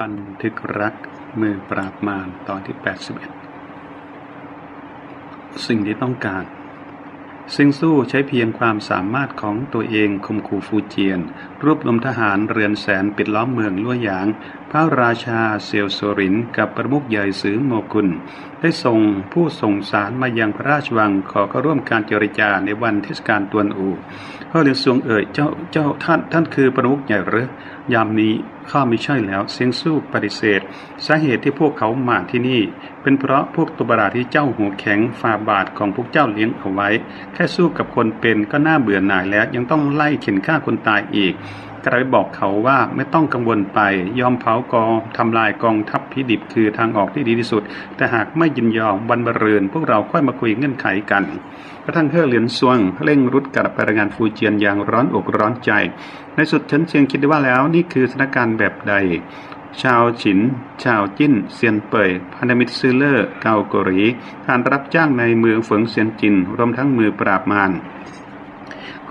บันทึกรักมือปราบมารตอนที่ 81 สิ่งที่ต้องการ ซิงสู้ใช้เพียงความสามารถของตัวเองคมขู่ฟูเจียน รวบรวมทหารเรือนแสนปิดล้อมเมืองลั่วหยางพระราชาเซียวโซรินกับประมุขใหญ่สือโมกุล ได้ส่งผู้ส่งสารมายังพระราชวังขอเข้าร่วมการเจรจาในวันเทศกาลตวนอูเฮอเลียนซวงเอ่ยเจ้าเจ้าท่านท่านคือประมุขใหญ่หรือยามนี้ข้าไม่ใช่แล้วเซียงสู้ปฏิเสธ สาเหตุที่พวกเขามาที่นี่ เป็นเพราะพวกตุบราที่เจ้าหัวแข็งฝ่าบาทของพวกเจ้าเลี้ยงเอาไว้ แค่สู้กับคนเป็นก็น่าเบื่อหน่ายแล้วยังต้องไล่เข็นฆ่าคนตายอีก กระไรบอกเขาว่าไม่ต้องกังวลไป ยอมเผากองทำลายกองทัพพิดิบคือทางออกที่ดีที่สุด แต่หากไม่ยินยอมวันบรืนพวกเราค่อยมาคุยเงื่อนไขกันกระทั่งเฮ่อเหลียนซวงเร่งรุดกลับไปรายงานฟูเจียนอย่างร้อนอกร้อนใจ ในสุดฉันเชียงคิดได้ว่าแล้วนี่คือสถานการณ์แบบใด ชาวฉิน ชาวจิ้น เซียนเปยพันธมิตรซื้อเลอร์เกาโกรีทานรับจ้างในเมืองเฝิงเซียนจินรวมทั้งมือปราบมาร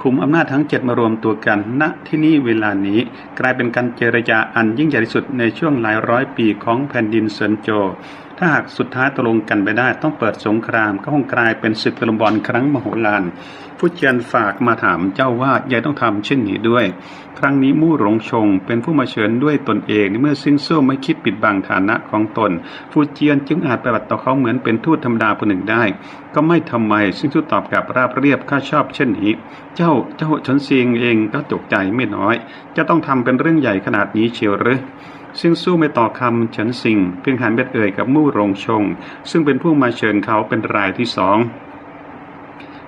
ลุมอำนาจทั้งเจ็ดมารวมตัวกันณที่นี่เวลานี้ กลายเป็นการเจรจาอันยิ่งใหญ่ที่สุดในช่วงหลายร้อยปีของแผ่นดินเซินโจ ถ้าหากสุดท้ายตกลงกันไปได้ต้องเปิดสงครามก็คงกลายเป็นศึกตะลุมบอลครั้งมโหฬารผู้เจียนฝากมาถามเจ้าว่ายายต้องทำเช่นนี้ด้วย ครั้งนี้มู่หลงชง เป็นผู้มาเชิญด้วยตนเองในเมื่อซิงโซ่ไม่คิดปิดบังฐานะของตนฟูเจียนจึงอาจปฏิบัติต่อเขาเหมือนเป็นทูตธรรมดาคนหนึ่งได้ ก็ไม่ทำไมซิงซูตอบกลับราบเรียบข้าชอบเช่นนี้ เจ้าเจ้าชนเซียงเองก็ตกใจไม่น้อย จะต้องทำเป็นเรื่องใหญ่ขนาดนี้เชียวหรือ ซึ่งสู้ไม่ต่อคำฉันสิงเพียงหันเบ็ดเอ่ยกับมู่รงชง ซึ่งเป็นผู้มาเชิญเขาเป็นรายที่สอง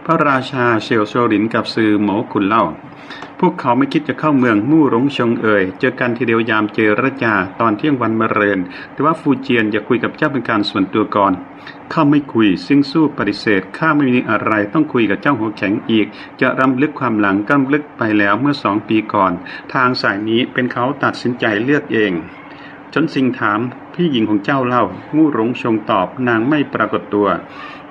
พระราชาเชลโซลินกับซือหมอขุนเล่า พวกเขาไม่คิดจะเข้าเมืองมู่หลงชงเอ่ย เจอกันทีเดียวยามเจรจาตอนเที่ยงวันมะเรนแต่ว่าฟูเจียนอยากคุยกับเจ้าเป็นการส่วนตัวก่อนข้าไม่คุยซึ่งสู้ปฏิเสธข้าไม่มีอะไรต้องคุยกับเจ้าหัวแข็งอีก จะรำลึกความหลังก็รำลึกไปแล้วเมื่อสองปีก่อน ทางสายนี้เป็นเขาตัดสินใจเลือกเองจนสิงถาม พี่หญิงของเจ้าเล่ามู่หลงชงตอบนางไม่ปรากฏตัว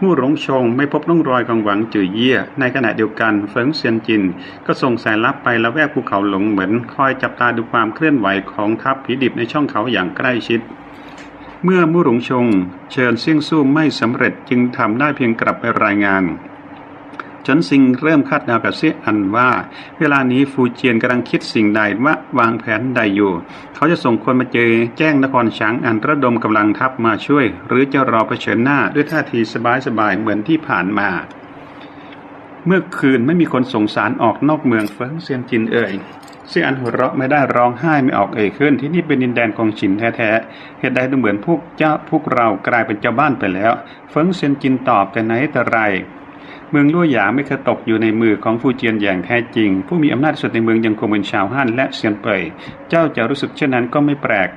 มู่หลงชงไม่พบร่องรอยของหวังจือเยี่ย ในขณะเดียวกันเฟิงเซียนจิน ก็ส่งสายลับไปละแวกภูเขาหลงเหมือนคอยจับตาดูความเคลื่อนไหวของทัพผีดิบในช่องเขาอย่างใกล้ชิดเมื่อมู่หลงชง เชิญเสี่ยงสู้ไม่สำเร็จจึงทำได้เพียงกลับไปรายงาน จนซิงเริ่มคาดเดากับเซียอันว่า เวลานี้ฟูเจียนกำลังคิดสิ่งใดว่าวางแผนใดอยู่ เขาจะส่งคนมาเจอแจ้งนครฉางอันระดมกำลังทัพมาช่วย หรือจะรอเผชิญหน้าด้วยท่าทีสบายๆเหมือนที่ผ่านมา เมื่อคืนไม่มีคนส่งสารออกนอกเมืองเฟิงเซียนจินเอ่ยเซียอันหัวเราะไม่ได้ร้องไห้ไม่ออกเอ่ยขึ้น ที่นี่เป็นดินแดนของฉินแท้ๆ เหตุใดดูเหมือนพวกเจ้าพวกเรากลายเป็นเจ้าบ้านไปแล้ว เฟิงเซียนจินตอบแต่ไหนแต่ไร เมืองลั่หยางไม่เคยตกอยู่ในมือของฟูเจียนอย่างแท้จริง ผู้มีอำนาจที่สุดในเมืองยังคงเป็นชาวฮั่นและเซียนเป่ยเจ้าจะรู้สึกเช่นนั้นก็ไม่แปลก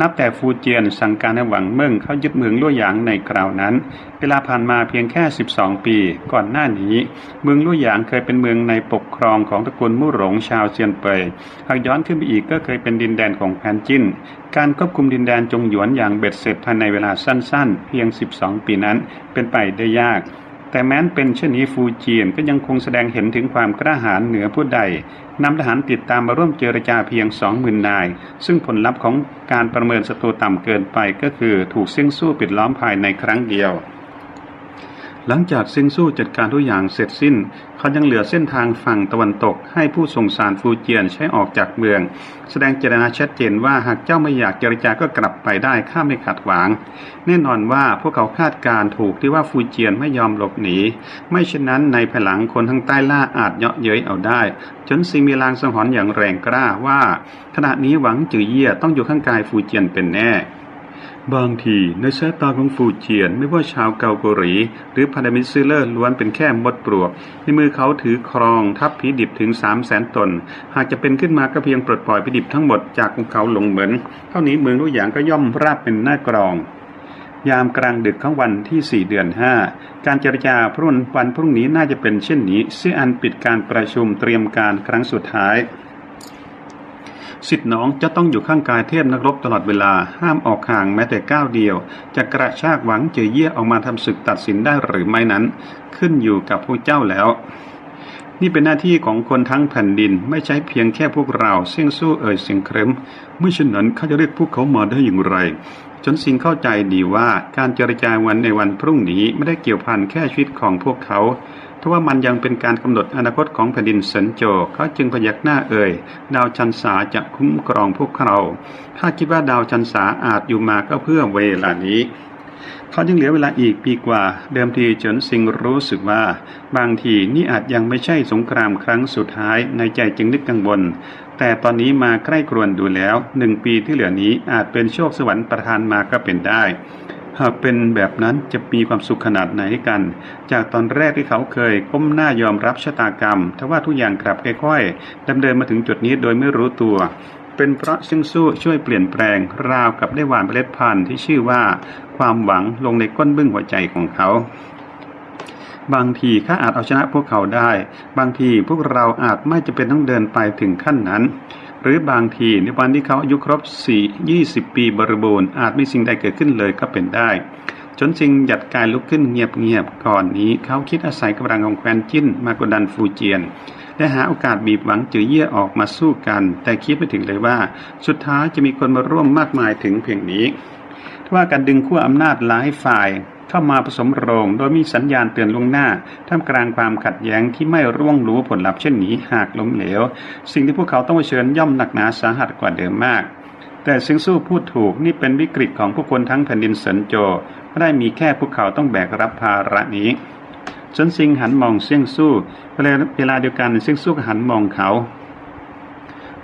นับแต่ฟูเจียนสั่งการให้หวังเมิ่งเข้ายึดเมืองลั่หยางในคราวนั้น เวลาผ่านมาเพียงแค่ 12 ปี ก่อนหน้านี้ เมืองลั่หยางเคยเป็นเมืองในปกครองของตระกูลมู่หลงชาวเซียนเป่ยหากย้อนขึ้นไปอีกก็เคยเป็นดินแดนของแพนจินการควบคุมดินแดนจงหยวนอย่างเบ็ดเสร็จภายในเวลาสั้น ๆ เพียง 12 ปีนั้นเป็นไปได้ยาก แต่แม้นเป็นเช่นนี้ฟูเจียนก็ยังคงแสดงเห็นถึงความกระหายเหนือผู้ใดนำทหารติดตามมาร่วมเจรจาเพียง 20,000 นาย ซึ่งผลลัพธ์ของการประเมินศัตรูต่ำเกินไปก็คือถูกเสี่ยงสู้ปิดล้อมภายในครั้งเดียว หลังจากซิงสู้จัดการทุกอย่างเสร็จสิ้น เขายังเหลือเส้นทางฝั่งตะวันตก ให้ผู้ส่งสารฟูเจียนใช้ออกจากเมือง แสดงเจตนาชัดเจนว่าหากเจ้าไม่อยากเจรจาก็กลับไปได้ข้าไม่ขัดขวาง แน่นอนว่าพวกเขาคาดการณ์ถูกที่ว่าฟูเจียนไม่ยอมหลบหนี ไม่เช่นนั้นในภายหลังคนทางใต้ล่าอาจเยาะเย้ยเอาได้ จนซิงมีลางสังหรณ์อย่างแรงกล้าว่า ขณะนี้หวังจือเยี่ยต้องอยู่ข้างกายฟูเจียนเป็นแน่ บางทีในสายตาของฟูเจียนไม่ว่าชาวเกาหรีหรือพันธมิตรซิลเลอร์ล้วนเป็นแค่มดปลวก ในมือเขาถือครองทัพผีดิบถึง3 0 0แสนตน หากจะเป็นขึ้นมาก็เพียงปลดปล่อยผีดิบทั้งหมดจากภูเขาหลงเหมือน เท่านี้เมืองทุกอย่างก็ย่อมราบเป็นหน้ากรอง ยามกลางดึกของวันที่ 4 เดือน 5 การเจรจาพรุ่นวันพรุ่งนี้น่าจะเป็นเช่นนี้เสียอันปิดการประชุมเตรียมการครั้งสุดท้าย สิทธิ์น้องจะต้องอยู่ข้างกายเทพนักรบตลอดเวลาห้ามออกห่างแม้แต่ก้าวเดียว จะกระชากหวังเจอเยี่ยออกมาทำศึกตัดสินได้หรือไม่นั้น ขึ้นอยู่กับผู้เจ้าแล้ว นี่เป็นหน้าที่ของคนทั้งแผ่นดินไม่ใช่เพียงแค่พวกเราเสี่ยงสู้เอ่ยเสียงเครมเมื่อเช่นนั้นข้าจะเรียกพวกเขามาได้อย่างไรจนสิงเข้าใจดีว่าการเจรจาวันในวันพรุ่งนี้ไม่ได้เกี่ยวพันแค่ชีวิตของพวกเขา ทว่ามันยังเป็นการกำหนดอนาคตของแผ่นดินเซินโจเขาจึงพยักหน้าเอ่ย ดาวชันษาจะคุ้มครองพวกเราถ้าคิดว่าดาวชันษาอาจอยู่มาก็เพื่อเวลานี้เขายังเหลือเวลาอีกปีกว่า เดิมทีเฉินซิงรู้สึกว่า บางทีนี่อาจยังไม่ใช่สงครามครั้งสุดท้ายในใจจึงนึกกังวล แต่ตอนนี้มาใกล้ครวนดูแล้วหนึ่งปีที่เหลือนี้อาจเป็นโชคสวรรค์ประทานมาก็เป็นได้ หากเป็นแบบนั้นจะมีความสุขขนาดไหนกัน จากตอนแรกที่เขาเคยก้มหน้ายอมรับชะตากรรมทว่าทุกอย่างกลับค่อยๆดำเนินมาถึงจุดนี้โดยไม่รู้ตัว เป็นเพราะซึ่งสู้ช่วยเปลี่ยนแปลง ราวกับได้หวานเมล็ดพันธุ์ที่ชื่อว่า ความหวังลงในก้นบึ้งหัวใจของเขาบางทีข้าอาจเอาชนะพวกเขาได้ บางทีพวกเราอาจไม่จะเป็นต้องเดินไปถึงขั้นนั้น หรือบางทีในวันที่เขาอายุครบ4 20 ปีบริบูรณ์อาจไม่สิ่งใดเกิดขึ้นเลยก็เป็นได้ จนจิงหยัดกายลุกขึ้นเงียบๆก่อนนี้ เขาคิดอาศัยกำลังของแควนจิ้นมากดดันฟูเจียนและหาโอกาสบีบหวังจือเยี่ยออกมาสู้กัน แต่คิดไม่ถึงเลยว่า สุดท้ายจะมีคนมาร่วมมากมายถึงเพียงนี้ทว่าการดึงขั้วอำนาจหลายฝ่าย เข้ามาผสมโรง โดยมีสัญญาณเตือนล่วงหน้า ท่ามกลางความขัดแย้งที่ไม่ร่วงรู้ผลลัพธ์เช่นนี้หากล้มเหลว สิ่งที่พวกเขาต้องเผชิญย่อมหนักหนาสาหัสกว่าเดิมมาก แต่ซิงสู้พูดถูกนี่เป็นวิกฤตของผู้คนทั้งแผ่นดินเซินโจไม่ได้มีแค่พวกเขาต้องแบกรับภาระนี้จนซิงหันมองเซี่ยงสู้เวลาเวลาเดียวกันเซี่ยงสู้ก็หันมองเขา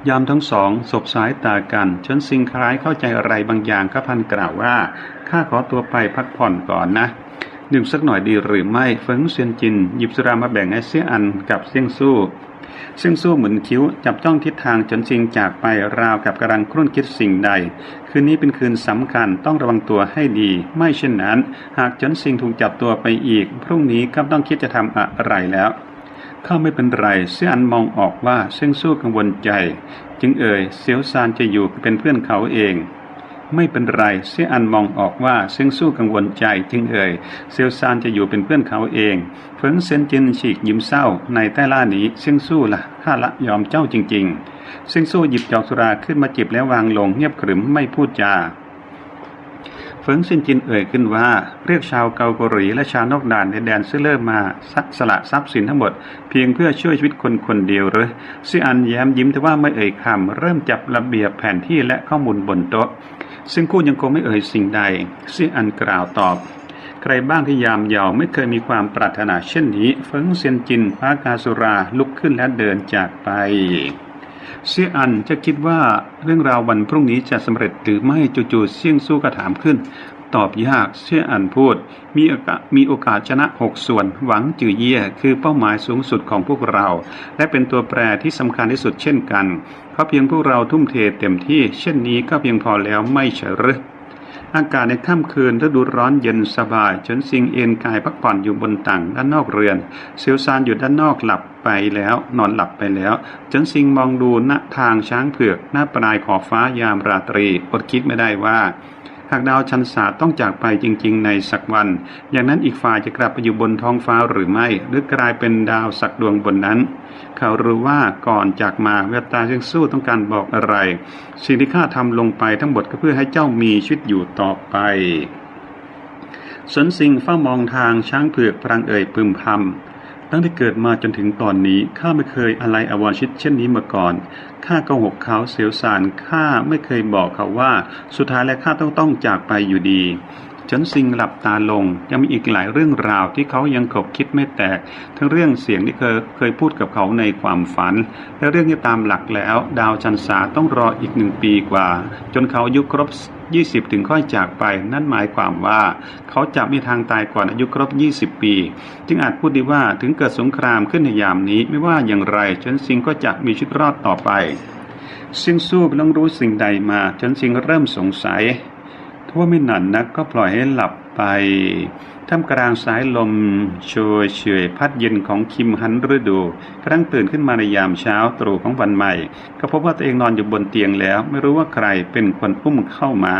ยามทั้งสองสบสายตากันจนซิงคล้ายเข้าใจอะไรบางอย่างก็พันกล่าวว่า ข้าขอตัวไปพักผ่อนก่อนนะ ดื่มสักหน่อยดีหรือไม่เฟิงเซียนจิน หยิบสุรามาแบ่งให้เสี่ยอันกับเซี่ยงสู้เซี่ยงสู้หมุนคิ้วจับจ้องทิศทางจนซิงจากไปราวกับกำลังครุ่นคิดสิ่งใด คืนนี้เป็นคืนสำคัญต้องระวังตัวให้ดี ไม่เช่นนั้น หากจนซิงถูกจับตัวไปอีก พรุ่งนี้ก็ต้องคิดจะทำอะไรแล้วข้าไม่เป็นไร เสี่ยอันมองออกว่าเซี่ยงสู้กังวลใจ จึงเอ่ยเสียวซานจะอยู่เป็นเพื่อนเขาเอง ไม่เป็นไร เสียอันมองออกว่าเซี่ยงสู้กังวลใจจึงเอ่ยเซียวซานจะอยู่เป็นเพื่อนเขาเองเฟิงเซนจินฉีกยิ้มเศร้า ในใต้ล่านี้เซี่ยงสู้ละข้าละยอมเจ้าจริง ๆเซี่ยงสู้หยิบจอกสุราขึ้นมาจิบแล้ววางลงเงียบขรึมไม่พูดจาเฟิงซินจินเอ่ยขึ้นว่า เรียกชาวเกาหลีและชาวนอกด่านในแดนซิเลอร์มาสละทรัพย์สินทั้งหมด เพียงเพื่อช่วยชีวิตคนคนเดียวหรือซิอันแย้มยิ้มแต่ว่าไม่เอ่ยคำเริ่มจับระเบียบแผนที่และข้อมูลบนโต๊ะ ซึ่งคู่ยังคงไม่เอ่ยสิ่งใดซิอันกล่าวตอบ ใครบ้างที่ยามเยาวไม่เคยมีความปรารถนาเช่นนี้เฟิงเซียนจินพากาสุราลุกขึ้นและเดินจากไปเสี่ยอันจะคิดว่าเรื่องราววันพรุ่งนี้จะสำเร็จหรือไม่จู่ๆเสี่ยงสู้ก็ถามขึ้น ตอบยากเสี่ยอันพูด มีโอกาสมีโอกาสชนะหกส่วน หวังจือเยี่ย คือเป้าหมายสูงสุดของพวกเรา และเป็นตัวแปรที่สำคัญที่สุดเช่นกันเพราะเพียงพวกเราทุ่มเทเต็มที่ เช่นนี้ก็เพียงพอแล้วไม่ใช่หรืออากาศในค่ำคืนฤดูร้อนเย็นสบายจนสิงเอ็นกายพักผ่อนอยู่บนตังด้านนอกเรือนเซียวซานอยู่ด้านนอกหลับไปแล้ว นอนหลับไปแล้วจนสิงมองดูหน้าทางช้างเผือก หน้าปลายขอบฟ้ายามราตรีอดคิดไม่ได้ว่า หากดาวชันษาต้องจากไปจริง ๆ ในสักวัน อย่างนั้นอีกฝ่ายจะกลับไปอยู่บนท้องฟ้าหรือไม่ หรือกลายเป็นดาวสักดวงบนนั้น เขารู้ว่าก่อนจากมาเวตาจึงสู้ต้องการบอกอะไร สิ่งที่ข้าทำลงไปทั้งหมดก็เพื่อให้เจ้ามีชีวิตอยู่ต่อไปสนสิงเฝ้ามองทางช้างเผือกพลังเอ่ยพึมพำตั้งแต่เกิดมาจนถึงตอนนี้ข้าไม่เคยอะไรอวรชิตเช่นนี้มาก่อน ข้าโกหกเขาเสียวสารข้าไม่เคยบอกเขาว่า สุดท้ายแล้วข้าต้องต้องจากไปอยู่ดีจนสิงหลับตาลงยังมีอีกหลายเรื่องราวที่เขายังขบคิดไม่แตก ทั้งเรื่องเสียงที่เคยเคยพูดกับเขาในความฝัน และเรื่องที่ตามหลักแล้ว ดาวจันทราต้องรออีกหนึ่งปีกว่า จนเขาอายุครบ 20 ถึงค่อยจากไป นั่นหมายความว่า เขาจะมีทางตายก่อนอายุครบ 20 ปี จึงอาจพูดได้ว่าถึงเกิดสงครามขึ้นในยามนี้ไม่ว่าอย่างไรจนสิงก็จะมีชีวิตรอดต่อไป ซิงสู้ไม่ต้องรู้สิ่งใดมาจนสิ่งเริ่มสงสัยทว่าไม่นานนักก็ปล่อยให้หลับไปท่ามกลางสายลมโชยเฉยพัดเย็นของคิมฮันฤดูกระทั่งตื่นขึ้นมาในยามเช้าตรู่ของวันใหม่ ก็พบว่าตัวเองนอนอยู่บนเตียงแล้ว ไม่รู้ว่าใครเป็นคนอุ้มเข้ามา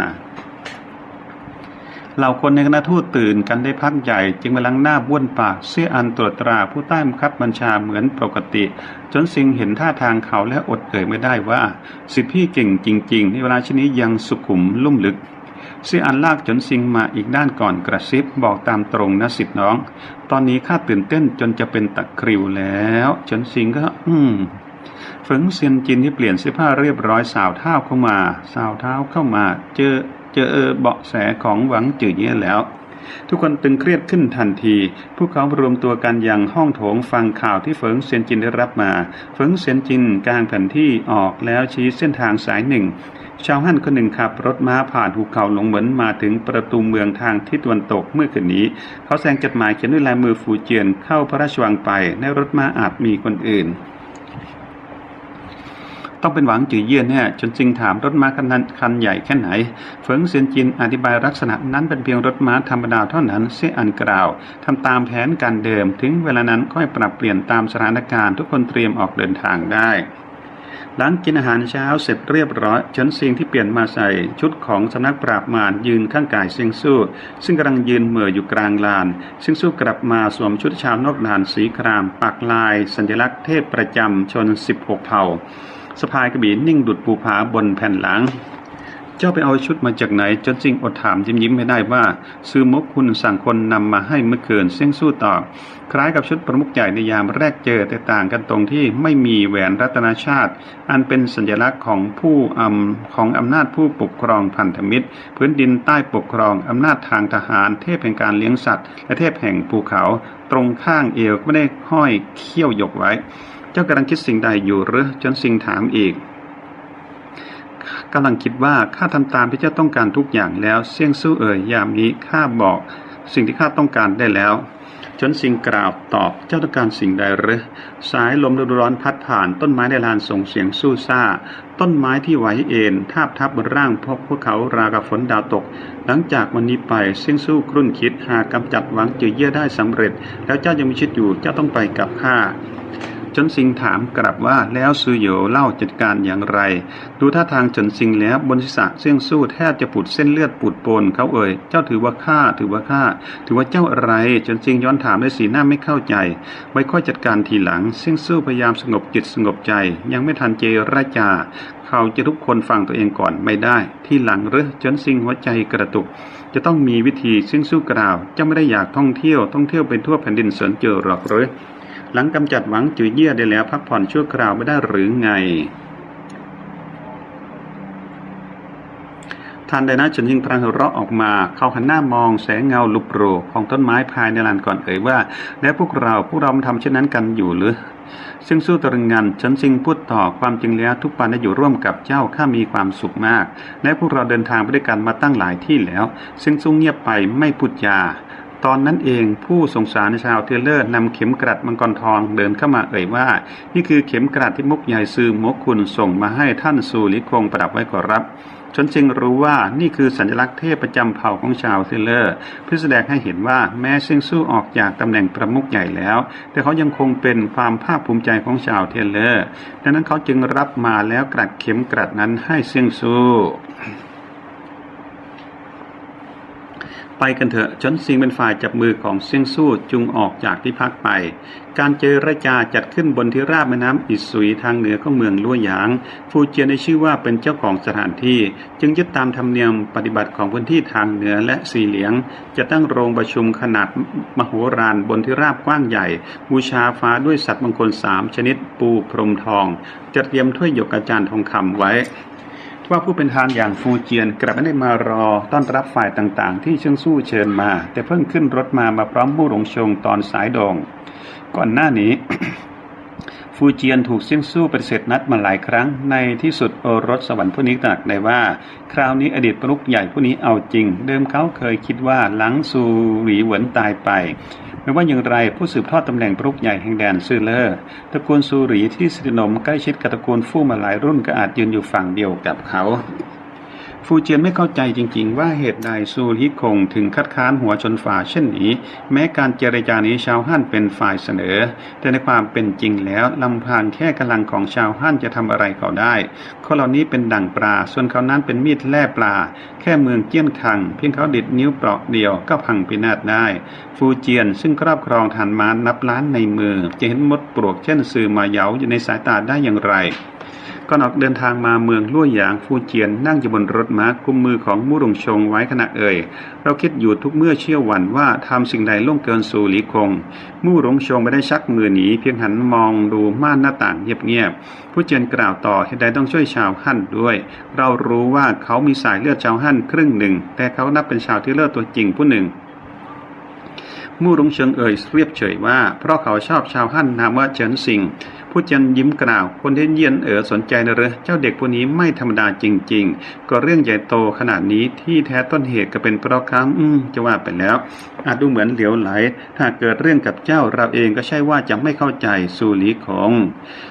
เหล่าคนในคณะทูตตื่นกันได้พักใหญ่ จึงมาลังหน้าบ้วนปากเสียอันตรวจตราผู้ใต้บังคับบัญชาเหมือนปกติ จนสิงเห็นท่าทางเขาและอดเอ่ยไม่ได้ว่า สิทธิพี่เก่งจริง ๆ ในเวลาชนี้ยังสุขุมลุ่มลึกเสียอันลากจนซิงมาอีกด้านก่อนกระซิบบอกตามตรงนะสิทธิน้อง ตอนนี้ข้าตื่นเต้นจนจะเป็นตะคริวแล้วจนซิงก็ อืมเฟิงเซียนจินที่เปลี่ยนเสื้อผ้าเรียบร้อยสาวเท้าเข้ามา สาวเท้าเข้ามา เจอ เจอเบาะแสของหวังจื่อเย่แล้ว ทุกคนตึงเครียดขึ้นทันที พวกเขารวมตัวกันอย่างห้องโถงฟังข่าวที่เฟิงเซียนจินได้รับมา เฟิงเซียนจินกางแผนที่ออกแล้วชี้เส้นทางสายหนึ่งชาวฮั่นคนหนึ่งขับรถม้าผ่านภูเขาหลงเหมือนมาถึงประตูเมืองทางทิศตะวันตกเมื่อคืนนี้ เขาแสดงจดหมายเขียนด้วยลายมือฟูเจียนเข้าพระราชวังไปในรถม้าอาจมีคนอื่น ต้องเป็นหวังจือเยี่ยนแน่จนจิงถามรถม้าคันนั้นคันใหญ่แค่ไหน เฟิงเซียนจินอธิบายลักษณะนั้นเป็นเพียงรถม้าธรรมดาเท่านั้นเสียอันกล่าวทำตามแผนการเดิม ถึงเวลานั้นค่อยปรับเปลี่ยนตามสถานการณ์ทุกคนเตรียมออกเดินทางได้หลังกินอาหารเช้าเสร็จเรียบร้อยเฉินซิงที่เปลี่ยนมาใส่ชุดของสำนักปราบมารยืนข้างกายเซิงสู้ ซึ่งกำลังยืนเหม่ออยู่กลางลานเซิงสู้กลับมาสวมชุดชาวนอกด่านสีคราม ปักลาย สัญลักษณ์เทพประจำชน 16 เผ่า สะพายกระบี่นิ่งดุดปูผาบนแผ่นหลัง เจ้าไปเอาชุดมาจากไหนจนซิงอดถามยิ้มยิ้มไม่ได้ว่าซื้อมกคุณสั่งคนนำมาให้เมื่อคืนเซิงสู้ตอบคล้ายกับชุดประมุขใหญ่ในยามแรกเจอแต่ต่างกันตรงที่ไม่มีแหวนรัตนาชาติ อันเป็นสัญลักษณ์ของผู้อำของอำนาจผู้ปกครองพันธมิตร พื้นดินใต้ปกครองอำนาจทางทหาร เทพแห่งการเลี้ยงสัตว์ และเทพแห่งภูเขา ตรงข้างเอวก็ไม่ได้ห้อยเขี้ยวยกไว้ เจ้ากำลังคิดสิ่งใดอยู่หรือจนสิงถามอีกกำลังคิดว่าข้าทำตามที่เจ้าต้องการทุกอย่างแล้วเสี่ยงสู้เอ่ยยามนี้ข้าบอกสิ่งที่ข้าต้องการได้แล้ว จนสิงกล่าวตอบเจ้าต้องการสิ่งใดหรือสายลมฤดูร้อนพัดผ่านต้นไม้ในลานส่งเสียงสู้ซ่า ต้นไม้ที่ไหวเอ็นทาบทับบนร่างพวกพวกเขารากับฝนดาวตก หลังจากวันนี้ไปเสี่ยงสู้ครุ่นคิดหากกำจัดหวังจือเยี่ยได้สำเร็จ แล้วเจ้ายังมีชีวิตอยู่เจ้าต้องไปกับข้า จนซิงถามกลับว่าแล้วซือโยเล่าจัดการอย่างไร ดูท่าทางจนซิงแล้วบนศีรษะเสี่ยงสู้แทบจะปูดเส้นเลือดปูดโปนเขาเอ่ยเจ้าถือว่าข้าถือว่าข้าถือว่าเจ้าอะไรจนซิงย้อนถามด้วยสีหน้าไม่เข้าใจ ไว้ค่อยจัดการทีหลัง เสี่ยงสู้พยายามสงบจิตสงบใจ ยังไม่ทันเจรจาเขาจะทุกคนฟังตัวเองก่อนไม่ได้ ที่หลังหรือจนซิงหัวใจกระตุก จะต้องมีวิธีซึ่งสู้กล่าวเจ้าไม่ได้อยากท่องเที่ยวท่องเที่ยวไปทั่วแผ่นดินเสินเจอหรอกหรือ หลังกำจัดหวังจือเยี่ยได้แล้วพักผ่อนชั่วคราวไม่ได้หรือไงทันใดนั้นฉินยิงพลังหัวเราะออกมา เข้าหันหน้ามองแสงเงาลุบโรของต้นไม้ภายในลานก่อนเอ่ยว่า แล้วพวกเราพวกเรามาทำเช่นนั้นกันอยู่หรือ ซึ่งสู้ตรงงันฉันซิงพูดต่อความจริงแล้วทุกวันได้อยู่ร่วมกับเจ้าข้ามีความสุขมาก และพวกเราเดินทางไปด้วยกันมาตั้งหลายที่แล้ว ซึ่งสู้เงียบไปไม่พูดจา ตอนนั้นเองผู้สงสารชาวเทเลอร์นำเข็มกลัดมังกรทองเดินเข้ามาเอ่ยว่า นี่คือเข็มกลัดที่มุกใหญ่ซื้อมกคุณส่งมาให้ท่านสูริคงประดับไว้ขอรับชนจึงรู้ว่านี่คือสัญลักษณ์เทพประจำเผ่าของชาวเทเลอร์เพื่อแสดงให้เห็นว่าแม้เซิงสู้ออกจากตำแหน่งประมุขใหญ่แล้ว แต่เขายังคงเป็นความภาคภูมิใจของชาวเทเลอร์ ดังนั้นเขาจึงรับมาแล้วกลัดเข็มกลัดนั้นให้เซิงสู้ ไปกันเถอะจนซิงเป็นฝ่ายจับมือของเซียงสู้จุงออกจากที่พักไป การเจรจาจัดขึ้นบนที่ราบแม่น้ำอิสุยทางเหนือของเมืองลั่วหยาง ฟูเจียนได้ชื่อว่าเป็นเจ้าของสถานที่ จึงยึดตามธรรมเนียมปฏิบัติของพื้นที่ทางเหนือและสีเหลียง จะตั้งโรงประชุมขนาดมโหฬารบนที่ราบกว้างใหญ่ บูชาฟ้าด้วยสัตว์มงคลสามชนิดปูพรหมทองจัดเตรียมถ้วยหยกอาจารย์ทองคำไว้ ว่าผู้เป็นทานอย่างฟูเจียนกลับไม่ได้มารอต้อนรับฝ่ายต่างๆ ที่เชิงสู้เชิญมา แต่เพิ่งขึ้นรถมามาพร้อมมู่หลงชงตอนสายดอง ก่อนหน้านี้ ฟูเจียนถูกเซี่ยงสู้ปฏิเสธนัดมาหลายครั้ง ในที่สุดโอรสสวรรค์ผู้นี้ตรัสได้ว่า คราวนี้อดีตประมุขใหญ่ผู้นี้เอาจริง เดิมเขาเคยคิดว่าหลังซูหวีเหวินตายไปไม่ว่าอย่างไรผู้สืบทอดตำแหน่งปรุกใหญ่แห่งแดนซื่อเลอร์ตระกูลซูหรีที่สนิทสนมใกล้ชิดกับตระกูลฟู่มาหลายรุ่นก็อาจยืนอยู่ฝั่งเดียวกับเขา ฟูเจียนไม่เข้าใจจริง ๆ ว่าเหตุใดซูฮิคงถึงคัดค้านหัวชนฝาเช่นนี้ แม้การเจรจานี้ชาวฮั่นเป็นฝ่ายเสนอ แต่ในความเป็นจริงแล้วลำพังแค่กำลังของชาวฮั่นจะทำอะไรเขาได้คนเหล่านี้เป็นดั่งปลา ส่วนเขานั้นเป็นมีดแล่ปลา แค่เมืองเจี้ยนคัง เพียงเขาดิดนิ้วเปราะเดียวก็พังพินาศได้ ฟูเจียนซึ่งครอบครองฐานม้านับล้านในมือ จะเห็นมดปลวกเช่นสื่อมาเยาอยู่ในสายตาได้อย่างไร ก่อนออกเดินทางมาเมืองลั่วหยางฟูเจียนนั่งอยู่บนรถม้ากุมมือของมู่หลงชงไว้ขณะเอ่ย เราคิดอยู่ทุกเมื่อเชื่อวันว่าทำสิ่งใดล่วงเกินสู่หลีคง มู่หลงชงไม่ได้ชักมือหนีเพียงหันมองดูม่านหน้าต่างเงียบๆผู้เจียนกล่าวต่อเหตุใดต้องช่วยชาวฮั่นด้วย เรารู้ว่าเขามีสายเลือดชาวฮั่นครึ่งหนึ่ง แต่เขานับเป็นชาวที่เลือดตัวจริงผู้หนึ่งมู่หลงเชิงเอ่ยเรียบเฉยว่า เพราะเขาชอบชาวฮั่นนามว่าเฉินสิง ผู้จันยิ้มกล่าว คนที่เยียนเอ๋อสนใจนะเหรอเจ้าเด็กผู้นี้ไม่ธรรมดาจริง ๆ ก็เรื่องใหญ่โตขนาดนี้ที่แท้ต้นเหตุก็เป็นเพราะครั้งอืมจะว่าไปแล้ว อาจดูเหมือนเหลวไหล ถ้าเกิดเรื่องกับเจ้าเราเองก็ใช่ว่าจะไม่เข้าใจสูหลีของ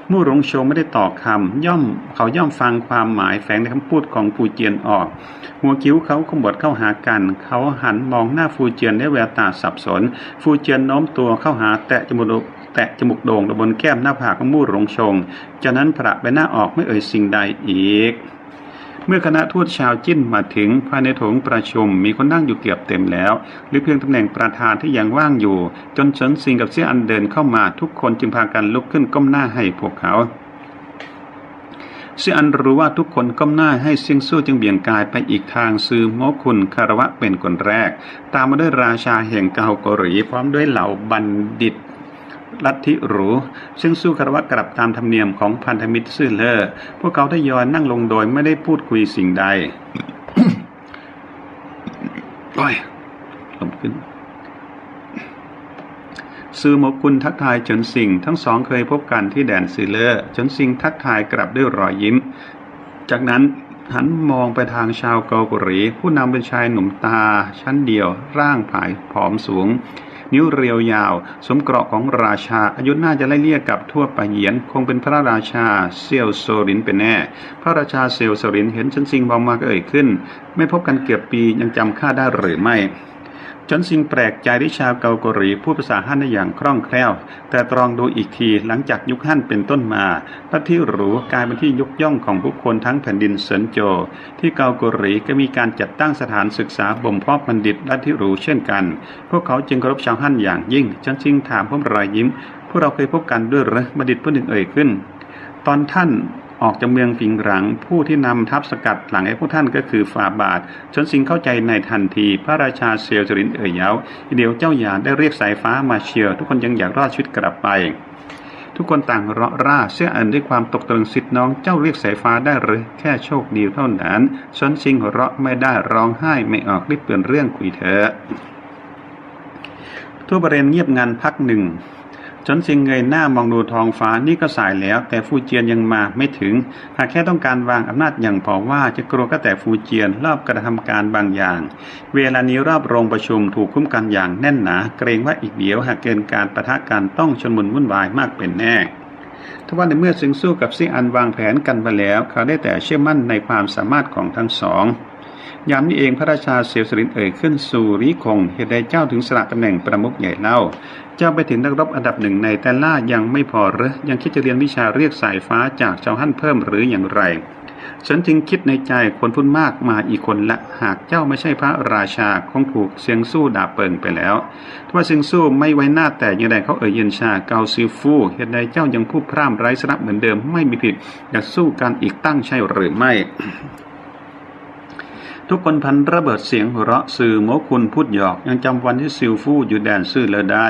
มู่หลงโชงไม่ได้ตอบคำย่อมเขาย่อมฟังความหมายแฝงในคำพูดของฟูเจียนออก หัวคิ้วเขาขมวดเข้าหากัน เขาหันมองหน้าฟูเจียนด้วยแววตาสับสน ฟูเจียนโน้มตัวเข้าหาแตะจมูก แตะจมูกโด่งบนแก้มหน้าผากมู่หลงชง จากนั้นพระใบหน้าออกไม่เอ่ยสิ่งใดอีก เมื่อคณะทูตชาวจิ้นมาถึงภายในโถงประชุมมีคนนั่งอยู่เกือบเต็มแล้วเหรือเพียงตำแหน่งประธานที่ยังว่างอยู่ จนเฉินซิงกับเสี่ยอันเดินเข้ามาทุกคนจึงพากันลุกขึ้นก้มหน้าให้พวกเขาเสี่ยอันรู้ว่าทุกคนก้มหน้าให้เซียงสู้จึงเบี่ยงกายไปอีกทางซือโมคุณคารวะเป็นคนแรก ตามมาด้วยราชาแห่งเกาเกาหลีพร้อมด้วยเหล่าบัณฑิต ลัทธิหรู ซึ่งสู้คารวะกลับตามธรรมเนียมของพันธมิตรซื่อเล่อพวกเขาได้ยอนนั่งลงโดยไม่ได้พูดคุยสิ่งใดโอ้ยลมขึ้นซือหมกุลทักทายเฉินซิงทั้งสองเคยพบกันที่แดนซือเลอร์เฉินซิงทักทายกลับด้วยรอยยิ้ม จากนั้นหันมองไปทางชาวเกาหลีผู้นำเป็นชายหนุ่มตาชั้นเดียว ร่างผายผอมสูง นิ้วเรียวยาว สมเกราะของราชา อายุน่าจะไล่เลี่ยกับทั่วไปเหยียน คงเป็นพระราชาเซียวโซรินเป็นแน่ พระราชาเซียวโซรินเห็นฉันซิงบองมาก็เอ่ยขึ้น ไม่พบกันเกือบปียังจำข้าได้หรือไม่ จนสิงแปลกใจที่ชาวเกาหลีพูดภาษาฮั่นได้อย่างคล่องแคล่ว แต่ตรองดูอีกทีหลังจากยุคฮั่นเป็นต้นมาลัทธิหรูกลายเป็นที่ยกย่องของผู้คนทั้งแผ่นดินเซินโจ ที่เกาหลีก็มีการจัดตั้งสถานศึกษาบ่มเพาะบัณฑิตลัทธิหรูเช่นกัน พวกเขาจึงเคารพชาวฮั่นอย่างยิ่งจนสิงถามพร้อมรอยยิ้ม พวกเราเคยพบกันด้วยหรือบัณฑิตผู้หนึ่งเอ่ยขึ้น ตอนท่าน ออกจากเมืองฟิงหลัง ผู้ที่นำทัพสกัดหลังไอ้พวกท่านก็คือฟาบาท ชนสิงเข้าใจในทันที พระราชาเซียวจรินเอ่ยเย้าเดียวเจ้าหยาได้เรียกสายฟ้ามาเชียวทุกคนยังอยากรอดชีวิตกลับไป ทุกคนต่างเราะร่าเสียอันด้วยความตกตะลึงสิทธิ์น้องเจ้าเรียกสายฟ้าได้หรือแค่โชคดีเท่านั้นชนสิงหัวเราะไม่ได้ร้องไห้ไม่ออกรีบเปลี่ยนเรื่องคุยเถอะทั่วบริเวณเงียบงันพักหนึ่ง จนสิงเงยหน้ามองดูทองฟ้านี่ก็สายแล้ว แต่ฟูเจียนยังมาไม่ถึง หากแค่ต้องการวางอำนาจอย่างพอว่าจะกลัวก็แต่ฟูเจียนรอบกระทำการบางอย่าง เวลานี้รอบโรงประชุมถูกคุ้มกันอย่างแน่นหนา เกรงว่าอีกเดี๋ยวหากเกินการประทะกันต้องชนมุนวุ่นวายมากเป็นแน่ทว่าในเมื่อซึงสู้กับซิอันวางแผนกันไปแล้ว เขาได้แต่เชื่อมั่นในความสามารถของทั้งสอง ยามนี้เองพระราชาเสียวสรินเอ่ยขึ้นสู่ริคงเหตุใดเจ้าถึงสละตำแหน่งประมุขใหญ่เล่า เจ้าไปถึงนักรบอันดับหนึ่งในแต่ล่ายังไม่พอหรือยังคิดจะเรียนวิชาเรียกสายฟ้าจากเจ้าฮั่นเพิ่มหรืออย่างไรฉันจึงคิดในใจคนพูดมากมาอีกคนละหากเจ้าไม่ใช่พระราชาคงถูกเสียงสู้ดาบเปิงไปแล้วทว่าเสียงสู้ไม่ไว้หน้าแต่ยังไดเขาเอ่ยเย็นชาเกาซิฟูเหตุใดเจ้ายังพูดพร่ำไร้สาระเหมือนเดิมไม่มีผิดอยากสู้กันอีกตั้งใช่หรือไม่ ทุกคนพันระเบิดเสียงหัวเราะสื่อโมคุณพูดหยอก ยังจำวันที่ซิลฟู่อยู่แดนซื่อเลอได้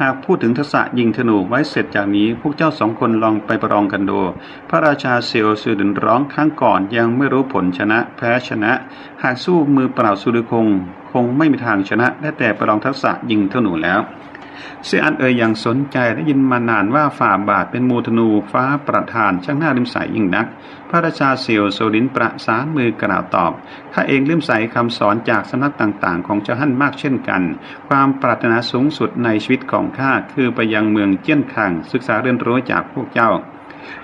หากพูดถึงทักษะยิงธนูไว้เสร็จจากนี้ พวกเจ้าสองคนลองไปประลองกันดู พระราชาเซียวซือดินร้องครั้งก่อนยังไม่รู้ผลชนะแพ้ชนะ หากสู้มือเปล่าสุริคง คงไม่มีทางชนะได้แต่ประลองทักษะยิงธนูแล้ว เสียอันเอ่ยอย่างสนใจได้ยินมานานว่าฝ่าบาทเป็นมูธนูฟ้าประธานช่างหน้าริมใสยยิ่งนัก พระราชาเซียวโซลินประสานมือกล่าวตอบข้าเองลืมใสคำสอนจากสำนักต่างๆ ของเจ้าฮั่นมากเช่นกัน ความปรารถนาสูงสุดในชีวิตของข้าคือไปยังเมืองเจี้ยนคังศึกษาเรียนรู้จากพวกเจ้า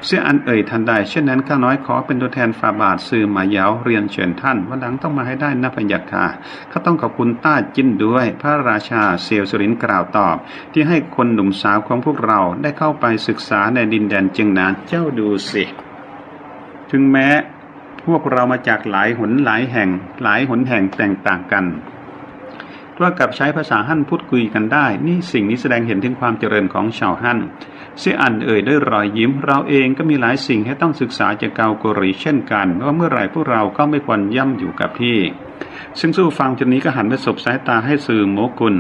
เสียอันเอ่ยทันใดเช่นนั้นข้าน้อยขอเป็นตัวแทนฝ่าบาทสื่อหมายาวเรียนเชิญท่านวันหลังต้องมาให้ได้นะพะยะค่ะข้าต้องขอบคุณต้าจิ้นด้วย พระราชาเซียวสุริณ์กล่าวตอบ ที่ให้คนหนุ่มสาวของพวกเราได้เข้าไปศึกษาในดินแดนเจียงนานเจ้าดูสิ ถึงแม้พวกเรามาจากหลายหนหลายแห่ง หลายหนแห่งแตกต่างกันว่ากับใช้ภาษาฮั่นพูดคุยกันได้ นี่สิ่งนี้แสดงเห็นถึงความเจริญของชาวฮั่น เสียอันเอ่ยด้วยรอยยิ้ม เราเองก็มีหลายสิ่งให้ต้องศึกษาจากเกาโกรีเช่นกันว่าเมื่อไหร่พวกเราก็ไม่ควรย่ำอยู่กับที่ ซึ่งสู้ฟังจนนี้ก็หันไปสบสายตาให้สื่อโมกุล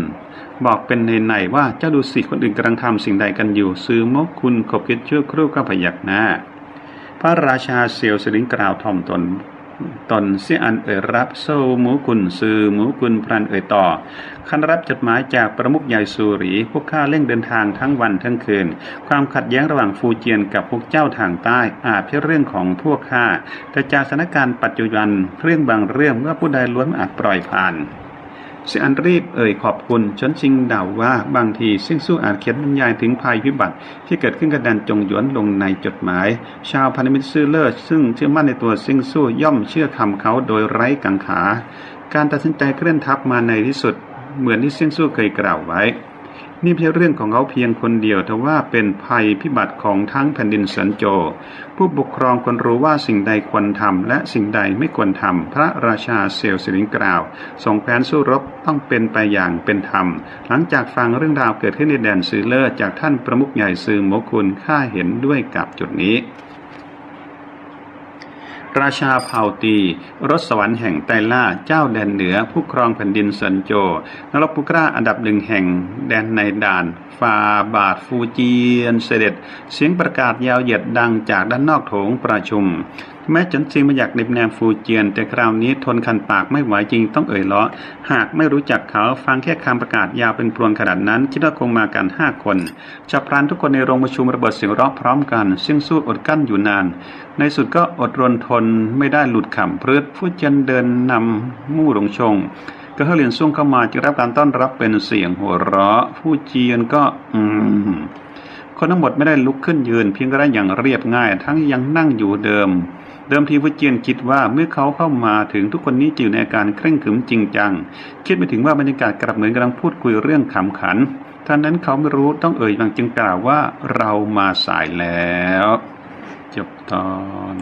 บอกเป็นในในว่าเจ้าดูสิคนอื่นกำลังทำสิ่งใดกันอยู่ สื่อโมกุลขบคิดชั่วครู่ก็พยักหน้าพระราชาเซียวสลิงกล่าวถ่อมตน ตนเสียอันเอ่ยรับโซหมูกุลซือหมูกุลพรันเอ่ยต่อคันรับจดหมายจากประมุขใหญ่สุรี พวกข้าเร่งเดินทางทั้งวันทั้งคืน ความขัดแย้งระหว่างฟูเจียนกับพวกเจ้าทางใต้อาจเป็นเรื่องของพวกข้าแต่จากสถานการณ์ปัจจุบันเรื่องบางเรื่องเมื่อผู้ใดล้วนอาจปล่อยผ่าน เสียอันรีบเอ่ยขอบคุณจนชิงเดาว่าบางทีซิ่งสู้อาจเขียนบรรยายถึงภัยพิบัติ ที่เกิดขึ้นกับดันจงหยวนลงในจดหมาย ชาวพันธมิตรซื่อเลิศซึ่งเชื่อมั่นในตัวซิ่งสู้ย่อมเชื่อคำเขาโดยไร้กังขา การตัดสินใจเคลื่อนทัพมาในที่สุด เหมือนที่ซิ่งสู้เคยกล่าวไว้ นี่ไม่ใช่เรื่องของเขาเพียงคนเดียวแต่ว่าเป็นภัยพิบัติของทั้งแผ่นดินสินโจ ผู้ปกครองควรรู้ว่าสิ่งใดควรทำและสิ่งใดไม่ควรทำพระราชาเซลสิริงกล่าวส่งแผนสู้รบต้องเป็นไปอย่างเป็นธรรม หลังจากฟังเรื่องราวเกิดขึ้นในแดนซือเลอร์จากท่านประมุขใหญ่ซือโมคุณข้าเห็นด้วยกับจุดนี้ ราชาเผ่าตี รสสวรรค์แห่งไตล่า เจ้าแดนเหนือ ผู้ครองแผ่นดินสันโจ นรกปุกล้าอันดับหนึ่งแห่งแดนในด่านฟาบาทฟูเจียนเสด็จ เสียงประกาศยาวเหยียดดังจากด้านนอกโถงประชุม แม้จนซิงมาอยากเนบแนมฟูเจียน แต่คราวนี้ทนคันปากไม่ไหวจริงต้องเอ่ยล้อ หากไม่รู้จักเขาฟังแค่คำประกาศยาวเป็นพรวนขนาดนั้นคิดว่าคงมากันห้าคนจับพลันทุกคนในโรงประชุมระเบิดเสียงร้องพร้อมกัน ซึ่งสู้อดกั้นอยู่นาน ในสุดก็อดรนทนไม่ได้หลุดขำพรืดฟูเจียนเดินนำมู่หลงชงก็เฮเลียนซุ่งเข้ามาจึงรับการต้อนรับเป็นเสียงหัวเราะผู้เจียนก็อืมคนทั้งหมดไม่ได้ลุกขึ้นยืนเพียงแต่อย่างเรียบง่าย ทั้งยังนั่งอยู่เดิม เดิมทีวิเจียนคิดว่าเมื่อเขาเข้ามาถึงทุกคนนี้จะอยู่ในอาการเคร่งขรึมจริงจัง คิดไปถึงว่าบรรยากาศกลับเหมือนกำลังพูดคุยเรื่องขำขันท่านนั้นเขาไม่รู้ต้องเอ่ยบางจึงกล่าวว่าเรามาสายแล้ว จบตอน